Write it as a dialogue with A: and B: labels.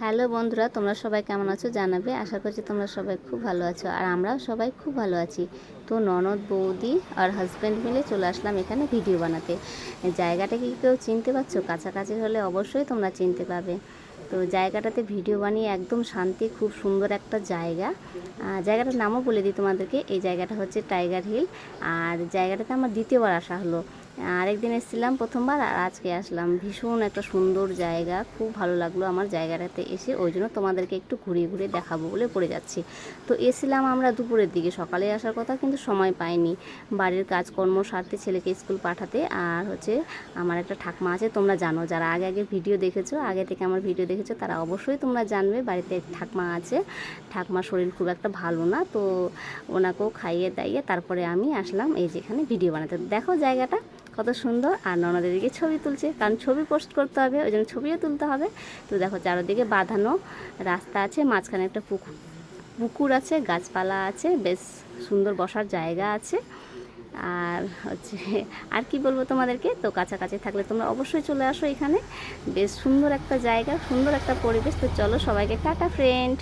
A: Hello বন্ধুরা, তোমরা সবাই কেমন আছো জানাবে। আশা করছি তোমরা সবাই খুব ভালো আছো আর আমরাও সবাই খুব ভালো আছি। তো ননদ, বৌদি আর হাজব্যান্ড মিলে চলে আসলাম এখানে ভিডিও বানাতে। জায়গাটা কি কেউ চিনতে পারছ? কাছাকাছি হলে অবশ্যই তোমরা চিনতে পাবে। তো জায়গাটাতে ভিডিও বানিয়ে একদম শান্তি, খুব সুন্দর একটা জায়গা। জায়গাটার নামও বলে দিই তোমাদেরকে। এই জায়গাটা হচ্ছে টাইগার হিল আর জায়গাটাতে আমার দ্বিতীয়বার আসা হলো। আরেকদিন এসেছিলাম প্রথমবার আর আজকে আসলাম। ভীষণ একটা সুন্দর জায়গা। খুব ভালো লাগল আমার জায়গাটাতে এসে। ওই জন্য তোমাদেরকে একটু ঘুরিয়ে ঘুরিয়ে দেখাবো বলে পড়ে যাচ্ছি। তো এসেছিলাম আমরা দুপুরের দিকে। সকালে আসার কথা কিন্তু সময় পাইনি। বাড়ির কাজকর্ম সারতে ছেলেকে স্কুল পাঠাতে। আর হচ্ছে আমার একটা ঠাকমা আছে, তোমরা জানো। যারা আগে আগে ভিডিও দেখেছ, আগে থেকে আমার ভিডিও দেখেছ, তারা অবশ্যই তোমরা জানবে। বাড়িতে ঠাকমা আছে। ঠাকমার শরীর খুব একটা ভালো না। তো ওনাকেও খাইয়ে দাইয়ে তারপরে আমি আসলাম এই যেখানে ভিডিও বানাতে। দেখো জায়গাটা। কত সুন্দর। আর ননদের দিকে ছবি তুলছে, কারণ ছবি পোস্ট করতে হবে, ওই জন্য ছবিও তুলতে হবে। তো দেখো চারোদিকে বাঁধানো রাস্তা আছে, মাঝখানে একটা পুকুর পুকুর আছে, গাছপালা আছে, বেশ সুন্দর বসার জায়গা আছে। আর হচ্ছে, আর কি বলব তোমাদেরকে? তো কাছাকাছি থাকলে তোমরা অবশ্যই চলে আসো এখানে। বেশ সুন্দর একটা জায়গা, সুন্দর একটা পরিবেশ। তো চলো সবাইকে টাটা ফ্রেন্ড